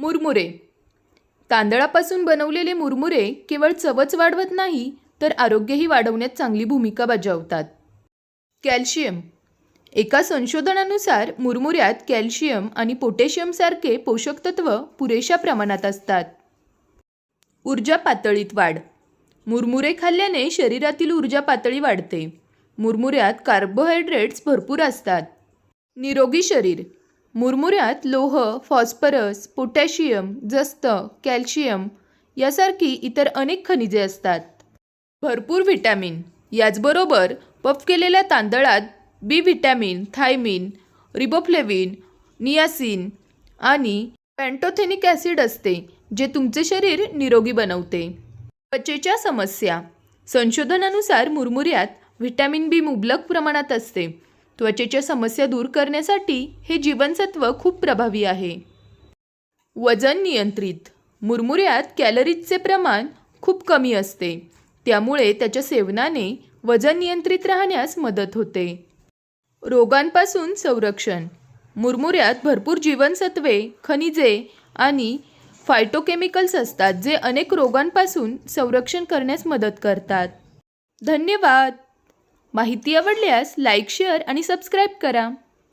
मुरमुरे. तांदळापासून बनवलेले मुरमुरे केवळ चवच वाढवत नाही तर आरोग्यही वाढवण्यात चांगली भूमिका बजावतात. कॅल्शियम. एका संशोधनानुसार मुरमुऱ्यात कॅल्शियम आणि पोटॅशियमसारखे पोषक तत्व पुरेशा प्रमाणात असतात. ऊर्जा पातळीत वाढ. मुरमुरे खाल्ल्याने शरीरातील ऊर्जा पातळी वाढते. मुरमुऱ्यात कार्बोहायड्रेट्स भरपूर असतात. निरोगी शरीर. मुरमुऱ्यात लोह फॉस्फरस पोटॅशियम जस्त कॅल्शियम यासारखी इतर अनेक खनिजे असतात. भरपूर व्हिटॅमिन. याचबरोबर पफ केलेल्या तांदळात B vitamin thiamin riboflavin niacin आणि पॅन्टोथेनिक ॲसिड असते जे तुमचे शरीर निरोगी बनवते. त्वचेच्या समस्या. संशोधनानुसार मुरमुऱ्यात व्हिटॅमिन बी मुबलक प्रमाणात असते. त्वचेच्या समस्या दूर करण्यासाठी हे जीवनसत्व खूप प्रभावी आहे. वजन नियंत्रित. मुरमुऱ्यात कॅलरीजचे प्रमाण खूप कमी असते. त्यामुळे त्याच्या सेवनाने वजन नियंत्रित राहण्यास मदत होते. रोगांपासून संरक्षण. मुरमुऱ्यात भरपूर जीवनसत्वे खनिजे आणि फायटोकेमिकल्स असतात जे अनेक रोगांपासून संरक्षण करण्यास मदत करतात. धन्यवाद! माहिती आवडल्यास लाईक शेअर आणि सबस्क्राईब करा.